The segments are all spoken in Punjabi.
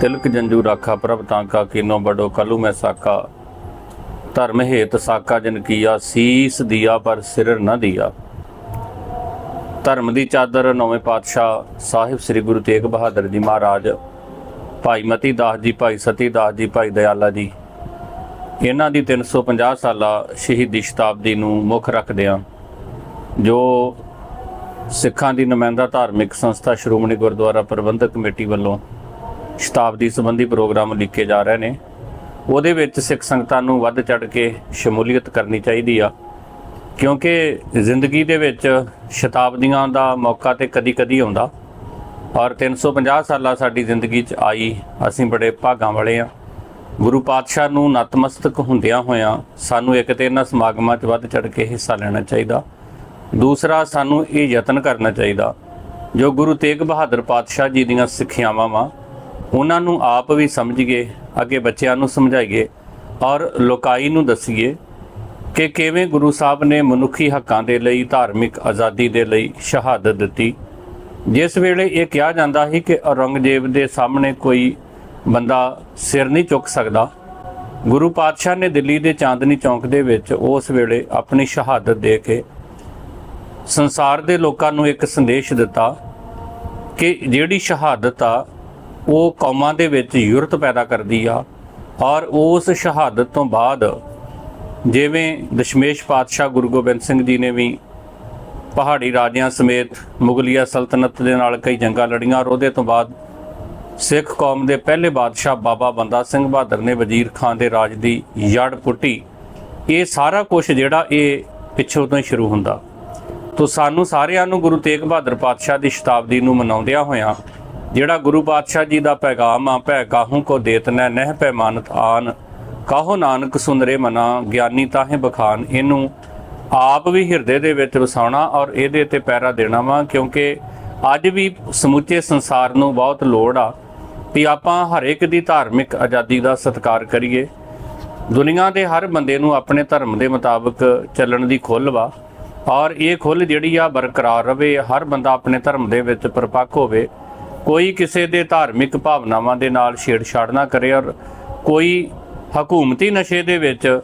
ਤਿਲਕ ਜੰਜੂ ਰਾਖਾ ਪ੍ਰਭ ਤਾਂਕਾ ਕੀਨੋ ਬੜੋ ਕਲੂ ਮੈਂ ਸਾਕਾ। ਧਰਮ ਹੇਤ ਸਾਕਾ ਜਨ ਕੀਆ, ਸੀਸ ਦਿਆ ਪਰ ਸਿਰ ਨਾ ਦਿਆ। ਧਰਮ ਦੀ ਚਾਦਰ ਨੌਵੇਂ ਪਾਤਸ਼ਾਹ ਸਾਹਿਬ ਸ੍ਰੀ ਗੁਰੂ ਤੇਗ ਬਹਾਦਰ ਜੀ ਮਹਾਰਾਜ, ਭਾਈ ਮਤੀ ਦਾਸ ਜੀ, ਭਾਈ ਸਤੀ ਦਾਸ ਜੀ, ਭਾਈ ਦਇਆਲਾ ਜੀ। ਇਹਨਾਂ ਦੀ 350 ਸਾਲਾ ਸ਼ਹੀਦੀ ਸ਼ਤਾਬਦੀ ਨੂੰ ਮੁੱਖ ਰੱਖਦਿਆਂ ਜੋ ਸਿੱਖਾਂ ਦੀ ਨੁਮਾਇੰਦਾ ਧਾਰਮਿਕ ਸੰਸਥਾ ਸ਼੍ਰੋਮਣੀ ਗੁਰਦੁਆਰਾ ਪ੍ਰਬੰਧਕ ਕਮੇਟੀ ਵੱਲੋਂ ਸ਼ਤਾਬਦੀ ਸੰਬੰਧੀ ਪ੍ਰੋਗਰਾਮ ਲਿਖੇ ਜਾ ਰਹੇ ਨੇ। ਉਹਦੇ ਵਿੱਚ ਸਿੱਖ ਸੰਗਤਾਂ ਨੂੰ ਵੱਧ ਚੜ ਕੇ ਸ਼ਮੂਲੀਅਤ ਕਰਨੀ ਚਾਹੀਦੀ ਆ। ਕਿਉਂਕਿ ਜ਼ਿੰਦਗੀ ਦੇ ਵਿੱਚ ਸ਼ਤਾਬਦੀਆਂ ਦਾ ਮੌਕਾ ਤੇ ਕਦੀ-ਕਦੀ ਆਉਂਦਾ। ਔਰ 350 ਸਾਲਾਂ ਸਾਡੀ ਜ਼ਿੰਦਗੀ 'ਚ ਆਈ, ਅਸੀਂ ਬੜੇ ਭਾਗਾਂ ਵਾਲੇ ਆ। ਗੁਰੂ ਪਾਤਸ਼ਾਹ ਨੂੰ ਨਤਮਸਤਕ ਹੁੰਦਿਆਂ ਹੋਇਆਂ ਸਾਨੂੰ ਇੱਕ ਤੇ ਇਹਨਾਂ ਸਮਾਗਮਾਂ 'ਚ ਵੱਧ ਚੜ ਕੇ ਹਿੱਸਾ ਲੈਣਾ ਚਾਹੀਦਾ। ਦੂਸਰਾ, ਸਾਨੂੰ ਇਹ ਯਤਨ ਕਰਨਾ ਚਾਹੀਦਾ। ਜੋ ਗੁਰੂ ਤੇਗ ਬਹਾਦਰ ਪਾਤਸ਼ਾਹ ਜੀ ਦੀਆਂ ਸਿੱਖਿਆਵਾਂ ਵਾ ਉਹਨਾਂ ਨੂੰ ਆਪ ਵੀ ਸਮਝੀਏ ਅੱਗੇ ਬੱਚਿਆਂ ਨੂੰ ਸਮਝਾਈਏ ਔਰ ਲੋਕਾਈ ਨੂੰ ਦਸੀਏ ਕਿ ਕਿਵੇਂ ਗੁਰੂ ਸਾਹਿਬ ਨੇ ਮਨੁੱਖੀ ਹੱਕਾਂ ਦੇ ਲਈ, ਧਾਰਮਿਕ ਆਜ਼ਾਦੀ ਦੇ ਲਈ ਸ਼ਹਾਦਤ ਦਿੱਤੀ। ਜਿਸ ਵੇਲੇ ਇਹ ਕਿਹਾ ਜਾਂਦਾ ਸੀ ਕਿ ਔਰੰਗਜ਼ੇਬ ਦੇ ਸਾਹਮਣੇ ਕੋਈ ਬੰਦਾ ਸਿਰ ਨਹੀਂ ਚੁੱਕ ਸਕਦਾ, ਗੁਰੂ ਪਾਤਸ਼ਾਹ ਨੇ ਦਿੱਲੀ ਦੇ ਚਾਂਦਨੀ ਚੌਂਕ ਦੇ ਵਿੱਚ ਉਸ ਵੇਲੇ ਆਪਣੀ ਸ਼ਹਾਦਤ ਦੇ ਕੇ ਸੰਸਾਰ ਦੇ ਲੋਕਾਂ ਨੂੰ ਇੱਕ ਸੰਦੇਸ਼ ਦਿੱਤਾ ਕਿ ਜਿਹੜੀ ਸ਼ਹਾਦਤ ਆ ਉਹ ਕੌਮਾਂ ਦੇ ਵਿੱਚ ਯੂਰਤ ਪੈਦਾ ਕਰਦੀ ਆ ਔਰ ਉਸ ਸ਼ਹਾਦਤ ਤੋਂ ਬਾਅਦ ਜਿਵੇਂ ਦਸ਼ਮੇਸ਼ ਪਾਤਸ਼ਾਹ ਗੁਰੂ ਗੋਬਿੰਦ ਸਿੰਘ ਜੀ ਨੇ ਵੀ ਪਹਾੜੀ ਰਾਜਿਆਂ ਸਮੇਤ ਮੁਗਲੀਆ ਸਲਤਨਤ ਦੇ ਨਾਲ ਕਈ ਜੰਗਾਂ ਲੜੀਆਂ ਔਰ ਉਹਦੇ ਤੋਂ ਬਾਅਦ ਸਿੱਖ ਕੌਮ ਦੇ ਪਹਿਲੇ ਬਾਦਸ਼ਾਹ ਬਾਬਾ ਬੰਦਾ ਸਿੰਘ ਬਹਾਦਰ ਨੇ ਵਜ਼ੀਰ ਖਾਨ ਦੇ ਰਾਜ ਦੀ ਜੜ ਪੁੱਟੀ। ਇਹ ਸਾਰਾ ਕੁਝ ਜਿਹੜਾ ਇਹ ਪਿੱਛੋਂ ਤੋਂ ਹੀ ਸ਼ੁਰੂ ਹੁੰਦਾ। ਤੋ ਸਾਨੂੰ ਸਾਰਿਆਂ ਨੂੰ ਗੁਰੂ ਤੇਗ ਬਹਾਦਰ ਪਾਤਸ਼ਾਹ ਦੀ ਸ਼ਤਾਬਦੀ ਨੂੰ ਮਨਾਉਂਦਿਆਂ ਹੋਇਆਂ ਜਿਹੜਾ ਗੁਰੂ ਪਾਤਸ਼ਾਹ ਜੀ ਦਾ ਪੈਗਾਮ ਆ, ਭੈ ਕਾਹੂ ਕੋ ਦੇਤ ਨਹਿ ਪੈਮਾਨਤ ਆਨ। ਕਾਹੋ ਨਾਨਕ ਸੁੰਦਰੇ ਮਨਾ, ਗਿਆਨੀ ਤਾਹੇ ਬਖਾਨ। ਇਹਨੂੰ ਆਪ ਵੀ ਹਿਰਦੇ ਦੇ ਵਿੱਚ ਵਸਾਉਣਾ ਔਰ ਇਹਦੇ ਤੇ ਪੈਰਾ ਦੇਣਾ ਵਾ, ਕਿਉਂਕਿ ਅੱਜ ਵੀ ਸਮੁੱਚੇ ਸੰਸਾਰ ਨੂੰ ਬਹੁਤ ਲੋੜ ਆ ਵੀ ਆਪਾਂ ਹਰ ਇੱਕ ਦੀ ਧਾਰਮਿਕ ਆਜ਼ਾਦੀ ਦਾ ਸਤਿਕਾਰ ਕਰੀਏ। ਦੁਨੀਆ ਦੇ ਹਰ ਬੰਦੇ ਨੂੰ ਆਪਣੇ ਧਰਮ ਦੇ ਮੁਤਾਬਕ ਚੱਲਣ ਦੀ ਖੁੱਲ੍ਹ ਵਾ ਔਰ ਇਹ ਖੁੱਲ੍ਹ ਜਿਹੜੀ ਆ ਬਰਕਰਾਰ ਰਵੇ, ਹਰ ਬੰਦਾ ਆਪਣੇ ਧਰਮ ਦੇ ਵਿੱਚ ਪਰਪੱਕ ਹੋਵੇ। ਕੋਈ ਕਿਸੇ ਦੇ ਧਾਰਮਿਕ ਭਾਵਨਾਵਾਂ ਦੇ ਨਾਲ ਛੇੜਛਾੜ ਨਾ ਕਰੇ ਔਰ ਕੋਈ ਹਕੂਮਤੀ ਨਸ਼ੇ ਦੇ ਵਿੱਚ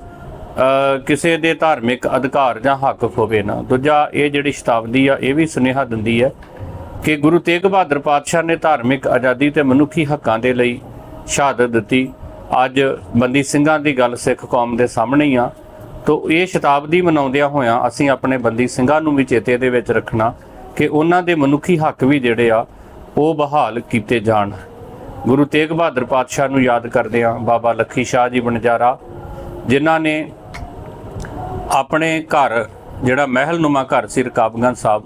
ਕਿਸੇ ਦੇ ਧਾਰਮਿਕ ਅਧਿਕਾਰ ਜਾਂ ਹੱਕ ਖੋਵੇ ਨਾ। ਦੂਜਾ ਇਹ ਜਿਹੜੀ ਸ਼ਤਾਬਦੀ ਆ, ਇਹ ਵੀ ਸੁਨੇਹਾ ਦਿੰਦੀ ਹੈ ਕਿ ਗੁਰੂ ਤੇਗ ਬਹਾਦਰ ਪਾਤਸ਼ਾਹ ਨੇ ਧਾਰਮਿਕ ਆਜ਼ਾਦੀ ਤੇ ਮਨੁੱਖੀ ਹੱਕਾਂ ਦੇ ਲਈ ਸ਼ਹਾਦਤ ਦਿੱਤੀ। ਅੱਜ ਬੰਦੀ ਸਿੰਘਾਂ ਦੀ ਗੱਲ ਸਿੱਖ ਕੌਮ ਦੇ ਸਾਹਮਣੇ ਹੀ ਆ। ਤੋ ਇਹ ਸ਼ਤਾਬਦੀ ਮਨਾਉਂਦਿਆਂ ਹੋਇਆਂ ਅਸੀਂ ਆਪਣੇ ਬੰਦੀ ਸਿੰਘਾਂ ਨੂੰ ਵੀ ਚੇਤੇ ਦੇ ਵਿੱਚ ਰੱਖਣਾ ਕਿ ਉਹਨਾਂ ਦੇ ਮਨੁੱਖੀ ਹੱਕ ਵੀ ਜਿਹੜੇ ਆ ਉਹ ਬਹਾਲ ਕੀਤੇ ਜਾਣ। ਗੁਰੂ ਤੇਗ ਬਹਾਦਰ ਪਾਤਸ਼ਾਹ ਨੂੰ ਯਾਦ ਕਰਦੇ ਆ ਬਾਬਾ ਲੱਖੀ ਸ਼ਾਹ ਜੀ ਬਣਜਾਰਾ ਜਿਨ੍ਹਾਂ ਨੇ ਆਪਣੇ ਘਰ, ਜਿਹੜਾ ਮਹਿਲ ਨੁਮਾ ਘਰ ਸੀ ਰਕਾਬਗੰਜ ਸਾਹਿਬ,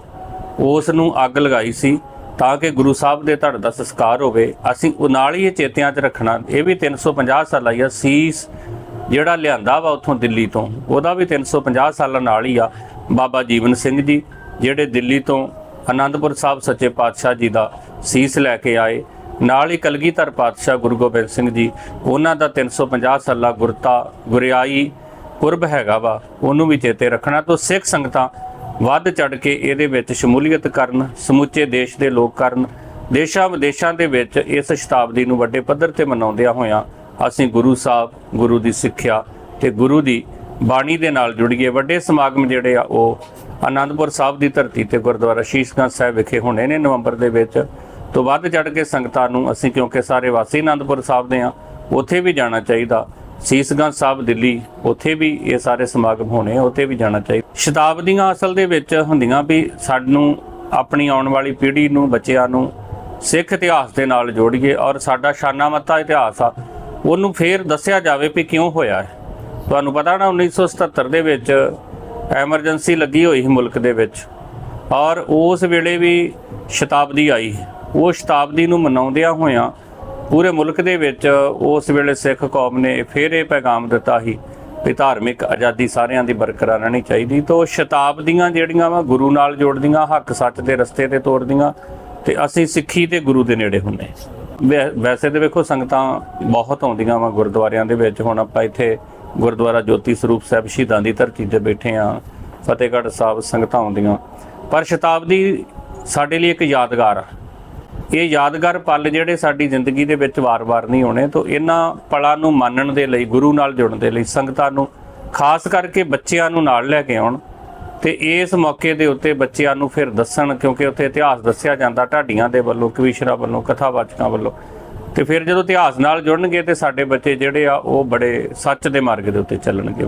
ਉਸ ਨੂੰ ਅੱਗ ਲਗਾਈ ਸੀ ਤਾਂ ਕਿ ਗੁਰੂ ਸਾਹਿਬ ਦੇ ਧੜ ਦਾ ਸੰਸਕਾਰ ਹੋਵੇ। ਅਸੀਂ ਉਹ ਨਾਲ ਹੀ ਇਹ ਚੇਤਿਆਂ 'ਚ ਰੱਖਣਾ, ਇਹ ਵੀ 350 ਸਾਲਾਂ ਹੀ ਆ। ਸੀਸ ਜਿਹੜਾ ਲਿਆਂਦਾ ਵਾ ਉੱਥੋਂ ਦਿੱਲੀ ਤੋਂ, ਉਹਦਾ ਵੀ 350 ਸਾਲਾਂ ਨਾਲ ਹੀ ਆ ਬਾਬਾ ਜੀਵਨ ਸਿੰਘ ਜੀ, ਜਿਹੜੇ ਦਿੱਲੀ ਤੋਂ ਆਨੰਦਪੁਰ ਸਾਹਿਬ ਸੱਚੇ ਪਾਤਸ਼ਾਹ ਜੀ ਦਾ ਸੀਸ ਲੈ ਕੇ ਆਏ। ਨਾਲ ਹੀ ਕਲਗੀਧਰ ਪਾਤਸ਼ਾਹ ਗੁਰੂ ਗੋਬਿੰਦ ਸਿੰਘ ਜੀ, ਉਹਨਾਂ ਦਾ 350 ਸਾਲਾ ਗੁਰਤਾ ਗੁਰਿਆਈ ਪੁਰਬ ਹੈਗਾ ਵਾ, ਉਹਨੂੰ ਵੀ ਚੇਤੇ ਰੱਖਣਾ। ਤੋਂ ਸਿੱਖ ਸੰਗਤਾਂ ਵੱਧ ਚੜ ਕੇ ਇਹਦੇ ਵਿੱਚ ਸ਼ਮੂਲੀਅਤ ਕਰਨ, ਸਮੁੱਚੇ ਦੇਸ਼ ਦੇ ਲੋਕ ਕਰਨ। ਦੇਸ਼ਾਂ ਵਿਦੇਸ਼ਾਂ ਦੇ ਵਿੱਚ ਇਸ ਸ਼ਤਾਬਦੀ ਨੂੰ ਵੱਡੇ ਪੱਧਰ ਤੇ ਮਨਾਉਂਦਿਆਂ ਹੋਇਆਂ ਅਸੀਂ ਗੁਰੂ ਸਾਹਿਬ, ਗੁਰੂ ਦੀ ਸਿੱਖਿਆ ਤੇ ਗੁਰੂ ਦੀ ਬਾਣੀ ਦੇ ਨਾਲ ਜੁੜੀਏ ਵੱਡੇ ਸਮਾਗਮ ਜਿਹੜੇ ਆ, ਉਹ ਆਨੰਦਪੁਰ ਸਾਹਿਬ ਦੀ ਧਰਤੀ ਤੇ ਗੁਰਦੁਆਰਾ ਸ਼ੀਸ਼ਗੰਜ ਸਾਹਿਬ ਵਿਖੇ ਹੋਣੇ ਨੇ ਨਵੰਬਰ ਦੇ ਵਿੱਚ। ਤੋਂ ਵੱਧ ਚੜ ਕੇ ਸੰਗਤਾਂ ਨੂੰ ਅਸੀਂ ਕਿਉਂਕਿ ਸਾਰੇ ਵਾਸੀ ਆਨੰਦਪੁਰ ਸਾਹਿਬ ਦੇ ਆ ਉੱਥੇ ਵੀ ਜਾਣਾ ਚਾਹੀਦਾ। ਸੀਸਗੰਜ ਸਾਹਿਬ, ਦਿੱਲੀ, ਉੱਥੇ ਵੀ ਇਹ ਸਾਰੇ ਸਮਾਗਮ ਹੋਣੇ ਉੱਥੇ ਵੀ ਜਾਣਾ ਚਾਹੀਦਾ। ਸ਼ਤਾਬਦੀਆਂ ਅਸਲ ਦੇ ਵਿੱਚ ਹੁੰਦੀਆਂ ਵੀ ਸਾਨੂੰ ਆਪਣੀ ਆਉਣ ਵਾਲੀ ਪੀੜ੍ਹੀ ਨੂੰ, ਬੱਚਿਆਂ ਨੂੰ ਸਿੱਖ ਇਤਿਹਾਸ ਦੇ ਨਾਲ ਜੋੜੀਏ ਔਰ ਸਾਡਾ ਸ਼ਾਨਾ ਮੱਤਾ ਇਤਿਹਾਸ ਆ, ਉਹਨੂੰ ਫੇਰ ਦੱਸਿਆ ਜਾਵੇ ਵੀ ਕਿਉਂ ਹੋਇਆ ਹੈ। ਤੁਹਾਨੂੰ ਪਤਾ ਨਾ 1977 ਦੇ ਵਿੱਚ ਐਮਰਜੈਂਸੀ ਲੱਗੀ ਹੋਈ ਸੀ ਮੁਲਕ ਦੇ ਵਿੱਚ ਔਰ ਉਸ ਵੇਲੇ ਵੀ ਸ਼ਤਾਬਦੀ ਆਈ ਉਹ ਸ਼ਤਾਬਦੀ ਨੂੰ ਮਨਾਉਂਦਿਆਂ ਹੋਇਆਂ ਪੂਰੇ ਮੁਲਕ ਦੇ ਵਿੱਚ ਉਸ ਵੇਲੇ ਸਿੱਖ ਕੌਮ ਨੇ ਫਿਰ ਇਹ ਪੈਗਾਮ ਦਿੱਤਾ ਸੀ ਵੀ ਧਾਰਮਿਕ ਆਜ਼ਾਦੀ ਸਾਰਿਆਂ ਦੀ ਬਰਕਰਾਰ ਰਹਿਣੀ ਚਾਹੀਦੀ। ਤੋਂ ਸ਼ਤਾਬਦੀਆਂ ਜਿਹੜੀਆਂ ਵਾ ਗੁਰੂ ਨਾਲ ਜੋੜਦੀਆਂ, ਹੱਕ ਸੱਚ ਦੇ ਰਸਤੇ ਤੇ ਤੋਰਦੀਆਂ ਤੇ ਅਸੀਂ ਸਿੱਖੀ ਤੇ ਗੁਰੂ ਦੇ ਨੇੜੇ ਹੁੰਨੇ ਵੈ- ਵੈਸੇ ਤੇ ਵੇਖੋ ਸੰਗਤਾਂ ਬਹੁਤ ਆਉਂਦੀਆਂ ਵਾ ਗੁਰਦੁਆਰਿਆਂ ਦੇ ਵਿੱਚ। ਹੁਣ ਆਪਾਂ ਇੱਥੇ ਗੁਰਦੁਆਰਾ ਜੋਤੀ ਸਰੂਪ ਸਾਹਿਬ ਸ਼ਹੀਦਾਂ ਦੀ ਧਰਤੀ ਤੇ ਬੈਠੇ ਆ ਫਤਿਹਗੜ੍ਹ ਸਾਹਿਬ ਸੰਗਤਾਂ ਆਉਂਦੀਆਂ। ਪਰ ਸ਼ਤਾਬਦੀ ਸਾਡੇ ਲਈ ਇੱਕ ਯਾਦਗਾਰ ਆ। ਇਹ ਯਾਦਗਾਰ ਪਲ ਜਿਹੜੇ ਸਾਡੀ ਜ਼ਿੰਦਗੀ ਦੇ ਵਿੱਚ ਵਾਰ-ਵਾਰ ਨਹੀਂ ਆਉਣੇ, ਤਾਂ ਇਹਨਾਂ ਪਲਾਂ ਨੂੰ ਮੰਨਣ ਦੇ ਲਈ, ਗੁਰੂ ਨਾਲ ਜੁੜਨ ਦੇ ਲਈ, ਸੰਗਤਾਂ ਨੂੰ, ਖਾਸ ਕਰਕੇ ਬੱਚਿਆਂ ਨੂੰ ਨਾਲ ਲੈ ਕੇ ਆਉਣ ਤੇ ਇਸ ਮੌਕੇ ਦੇ ਉੱਤੇ ਬੱਚਿਆਂ ਨੂੰ ਫਿਰ ਦੱਸਣ, ਕਿਉਂਕਿ ਉੱਥੇ ਇਤਿਹਾਸ ਦੱਸਿਆ ਜਾਂਦਾ, ਢਾਡੀਆਂ ਦੇ ਵੱਲੋਂ, ਕਵੀਸ਼ਰਾਂ ਵੱਲੋਂ, ਕਥਾਵਾਚਕਾਂ ਵੱਲੋਂ। ਤੇ ਫਿਰ ਜਦੋਂ ਇਤਿਹਾਸ ਨਾਲ ਜੁੜਨਗੇ ਤੇ ਸਾਡੇ ਬੱਚੇ ਜਿਹੜੇ ਆ ਉਹ ਬੜੇ ਸੱਚ ਦੇ ਮਾਰਗ ਦੇ ਉੱਤੇ ਚੱਲਣਗੇ।